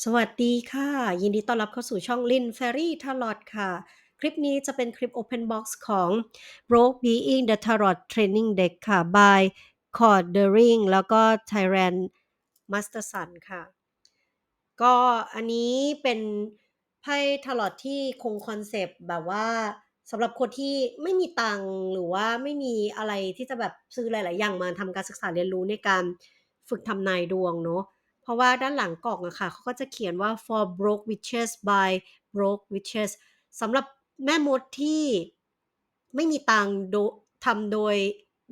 สวัสดีค่ะ ยินดีต้อนรับเข้าสู่ช่อง Lin Fairy Tarot ค่ะ คลิปนี้จะเป็นคลิป Open Box ของ Rogue Being the Tarot Training Deck ค่ะ by Cord d e r i n g แล้วก็ Tyrant Masterson ค่ะ ก็อันนี้เป็นไพ่ทารอตที่คงคอนเซปต์แบบว่าสำหรับคนที่ไม่มีตังค์หรือว่าไม่มีอะไรที่จะแบบซื้อหลาย ๆ อย่างมาทำการศึกษาเรียนรู้ในการฝึกทำนายดวงเนาะ เพราะว่าด้านหลังกล่องอะค่ะเขาก็จะเขียนว่า for broke witches by broke witches สำหรับแม่มดที่ไม่มีตังค์โดทำโดย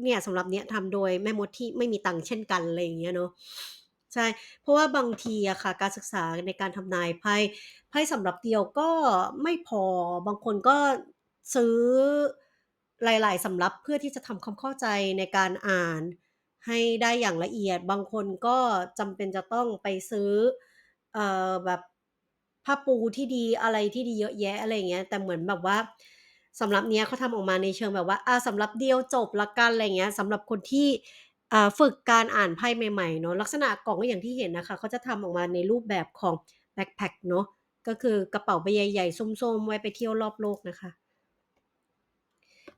เนี่ยสำหรับเนี้ยทำโดยแม่มดที่ไม่มีตังค์เช่นกันอะไรอย่างเงี้ยเนาะใช่ เพราะว่าบางทีอะค่ะ การศึกษาในการทำนายไพ่ไพ่สำหรับเดียวก็ไม่พอบางคนก็ซื้อหลาย ๆสำรับเพื่อที่จะทำความเข้าใจในการอ่าน ให้ได้อย่างละเอียด บางคนก็จำเป็นจะต้องไปซื้อ เอ่อแบบผ้าปูที่ดีอะไรที่ดีเยอะแยะ อะไรอย่างเงี้ย แต่เหมือนแบบว่าสำรับเนี้ยเขาทำออกมาในเชิงแบบว่า อ่าสำหรับเดียวจบล้วกัน อะไรอย่างเงี้ยสำหรับคนที่ อ่า ฝึกการอ่านไพ่ใหม่ ๆ เนาะ ลักษณะกล่องก็อย่างที่เห็นนะคะ เขาจะทำออกมาในรูปแบบของแบ็กแพ็กเนาะ ก็คือกระเป๋าใบใหญ่ๆส้มๆ ไว้ไปเที่ยวรอบโลกนะคะ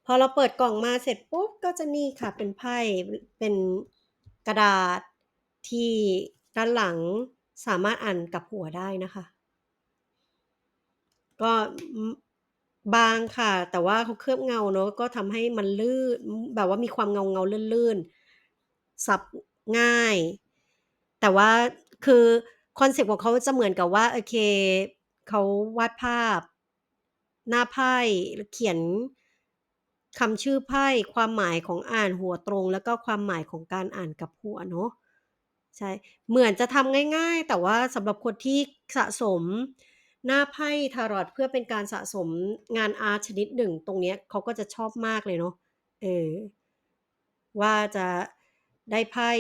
พอเราเปิดกล่องมาเสร็จปุ๊บก็จะนี่ค่ะเป็นไพ่เป็นกระดาษที่ด้านหลังสามารถอ่านกับหัวได้นะคะ ก็บางค่ะ แต่ว่าเขาเคลือบเงาเนาะก็ทำให้มันลื่นแบบว่ามีความเงาๆลื่นๆซับง่าย แต่ว่าคือคอนเซปต์ของเขาจะเหมือนกับว่าโอเคเขาวาดภาพ หน้าไพ่เขียน คำชื่อไพ่ความหมายของอ่านหัวตรง แล้วก็ความหมายของการอ่านกับหัวเนาะใช่เหมือนจะทำง่ายๆ แต่ว่าสำหรับคนที่สะสม หน้าไพ่ทารอตเพื่อเป็นการสะสมงานอาร์ตชนิดหนึ่ง ตรงเนี้ยเขาก็จะชอบมากเลยเนาะเออว่าจะได้ไพ่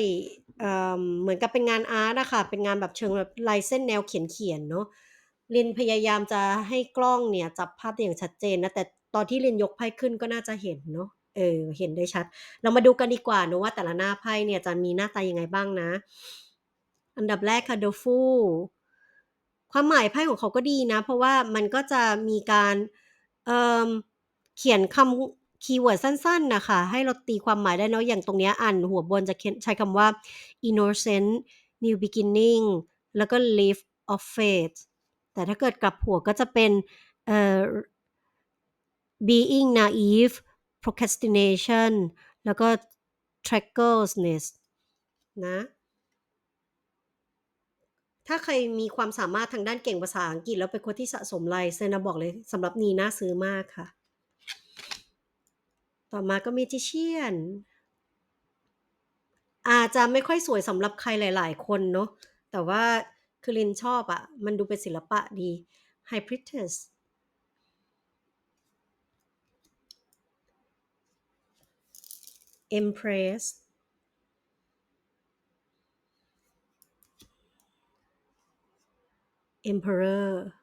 เอ่อเหมือนกับเป็นงานอาร์ตอะคะเป็นงานแบบเชิงแบบลายเส้นแนวเขียนๆเนาะรินพยายามจะให้กล้องเนี่ยจับภาพได้อย่างชัดเจนนะแต่ ตอนที่เรินยกไพ่ขึ้นก็น่าจะเห็นเนาะเออเห็นได้ชัด เรามาดูกันดีกว่าเนาะว่าแต่ละหน้าไพ่เนี่ยจะมีหน้าตายังไงบ้างนะ อันดับแรกค่ะ The Fool ความหมายไพ่ของเขาก็ดีนะ เพราะว่ามันก็จะมีการเเขียนคำคีย์เวิร์ดสั้น ๆ นะคะ ให้เราตีความหมายได้เนาะอย่างตรงเนี้ยอ่านหัวบนจะใช้คำว่า innocent new beginning แล้วก็ leap of faith แต่ถ้าเกิดกลับหัวก็จะเป็นเอ่อ being naive procrastination แล้วก็ tracklessness นะ ถ้าใครมีความสามารถทางด้านเก่งภาษาอังกฤษแล้วเป็นคนที่สะสมลายเซนะบอกเลยสำหรับนีน่าซื้อมากค่ะ ต่อมาก็ Magician อาจจะไม่ค่อยสวยสำหรับใครหลาย ๆ คนเนาะ แต่ว่าคือรินชอบอะมันดูเป็นศิลปะดี High Priestess Empress Emperor.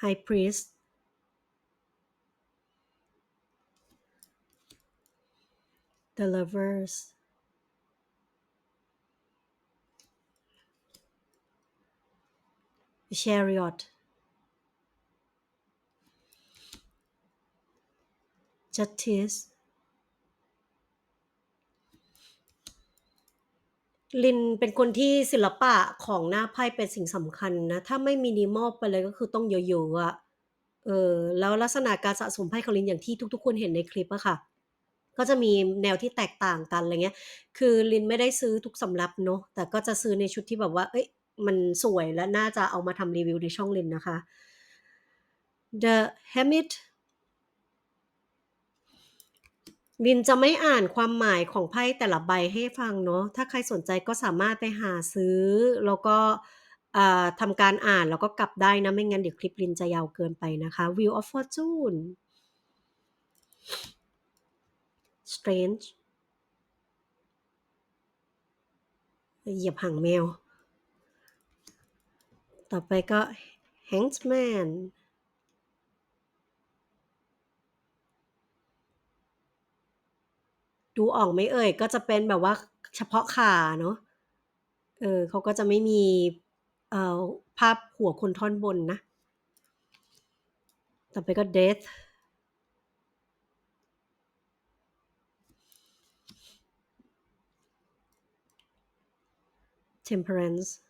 High Priest. The Lovers. Chariot Justice รินเป็นคนที่ศิลปะของหน้าไพ่เป็นสิ่งสำคัญนะ ถ้าไม่ minimal ไปเลยก็คือต้องเยอะๆอะเออแล้วลักษณะการสะสมไพ่ของรินอย่างที่ทุกๆคนเห็นในคลิปอะค่ะ ก็จะมีแนวที่แตกต่างกันอะไรเงี้ย คือรินไม่ได้ซื้อทุกสำรับเนาะแต่ก็จะซื้อในชุดที่แบบว่าเฮ้ยมันสวยและน่าจะเอามาทำรีวิวในช่องรินนะคะ The Hermit รินจะไม่อ่านความหมายของไพ่แต่ละใบให้ฟังเนาะ ถ้าใครสนใจก็สามารถไปหาซื้อ แล้วก็อ่าทำการอ่านแล้วก็กลับได้นะ ไม่งั้นเดี๋ยวคลิปรินจะยาวเกินไปนะคะ Wheel of Fortune Strange เหยียบหางแมว ต่อไปก็ Hanged ดูออกไหมเอ่ย ก็จะเป็นแบบว่าเฉพาะขาเนาะ เออ เขาก็จะไม่มี เอ่อ ภาพหัวคนท่อนบนนะ ต่อไปก็ death temperance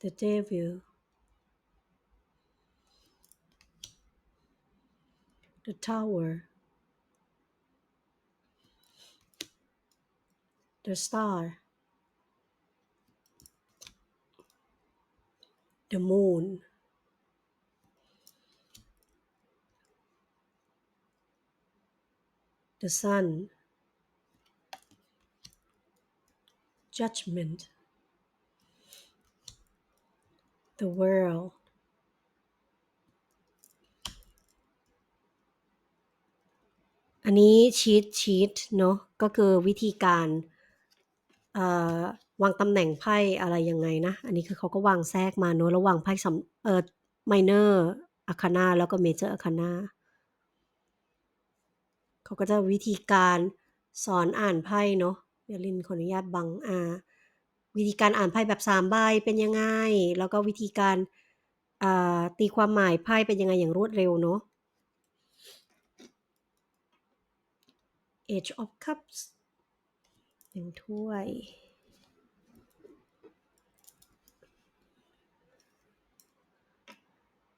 the devil the tower. The star. The moon. The sun. Judgment. The world อันนี้ชีตชีตเนาะก็คือวิธีการวางตำแหน่งไพ่อะไรยังไงนะ อันนี้คือเขาก็วางแทรกมาเนาะระหว่างไพ่สำเอ่อ minor arcana แล้วก็ major arcana เขาก็จะวิธีการสอนอ่านไพ่เนาะเดี๋ยวลินขออนุญาตบังอาวิธีการอ่านไพ่แบบสามใบเป็นยังไง แล้วก็วิธีการาตีความหมายไพ่เป็นยังไงอย่างรวดเร็วเนาะ Age of Cups หนึ่งถ้วย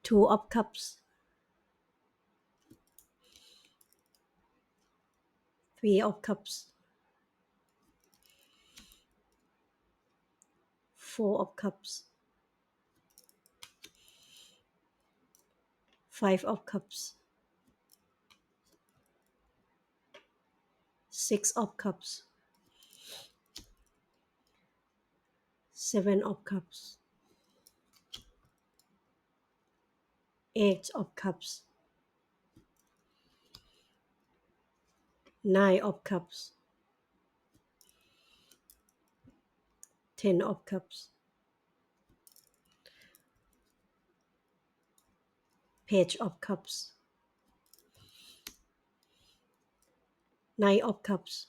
Two of Cups Three of Cups Four of Cups Five of Cups Six of Cups. Seven of Cups. Eight of Cups. Nine of Cups. Ten of Cups. Page of Cups Knight of Cups.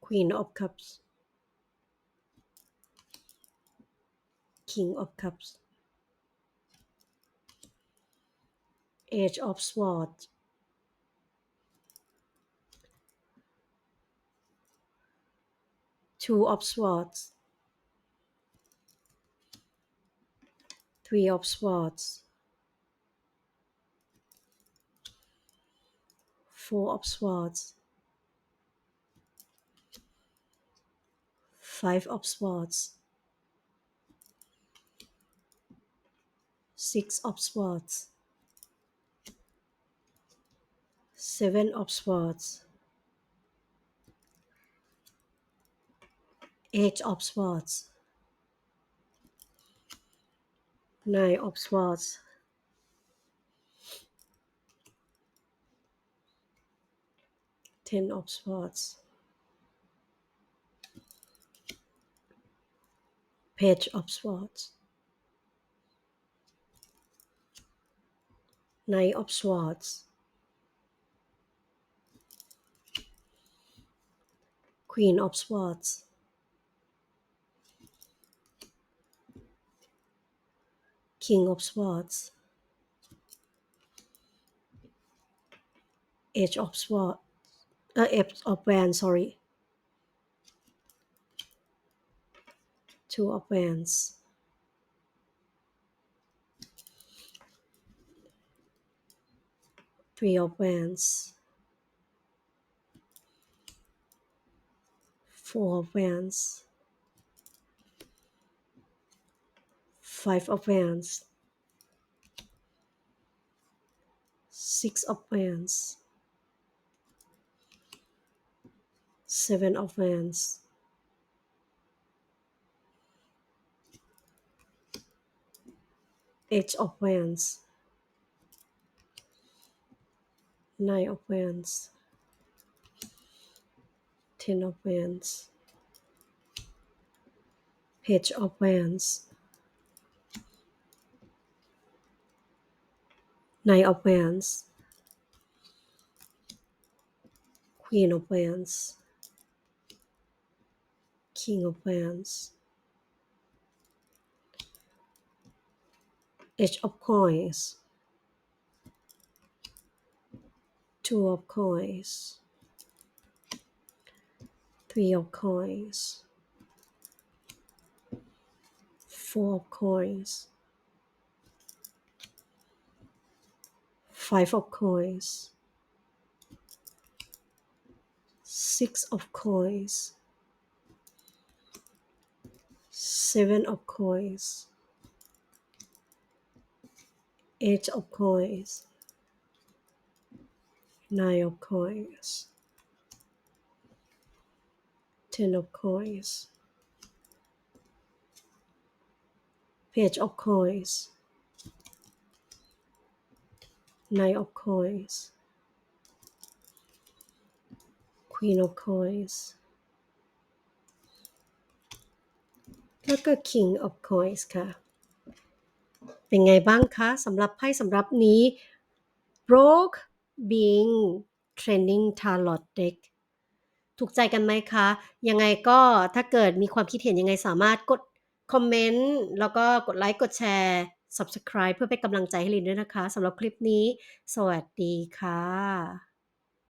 Queen of Cups. King of Cups. Age of Swords. Two of Swords. Three of Swords Four of Swords Five of Swords Six of Swords Seven of Swords Eight of Swords Nine of Swords Ten of Swords. Page of Swords. Knight of Swords. Queen of Swords. King of Swords. Age of Swords uh, of Wands sorry. Two of Wands Three of Wands Four of Wands Five of Wands Six of Wands Seven of Wands Eight of Wands Nine of Wands Ten of Wands Page of Wands Knight of Wands Queen of Wands King of Wands. Edge of Coins. Two of Coins. Three of Coins. Four of Coins. Five of Coins. Six of Coins Seven of Coins. Eight of Coins. Nine of Coins. Ten of Coins. Page of Coins. Nine of Coins. Queen of Coins แล้วก็ King of Coins ค่ะ เป็นไงบ้างคะสำหรับไพ่สำหรับนี้ Rogue Being Training Tarot Deck ถูกใจกันไหมคะ ยังไงก็ถ้าเกิดมีความคิดเห็นยังไงสามารถกดคอมเมนต์แล้วก็กดไลค์กดแชร์ Subscribe เพื่อเป็นกำลังใจให้ลินด้วยนะคะสำหรับคลิปนี้ สวัสดีค่ะ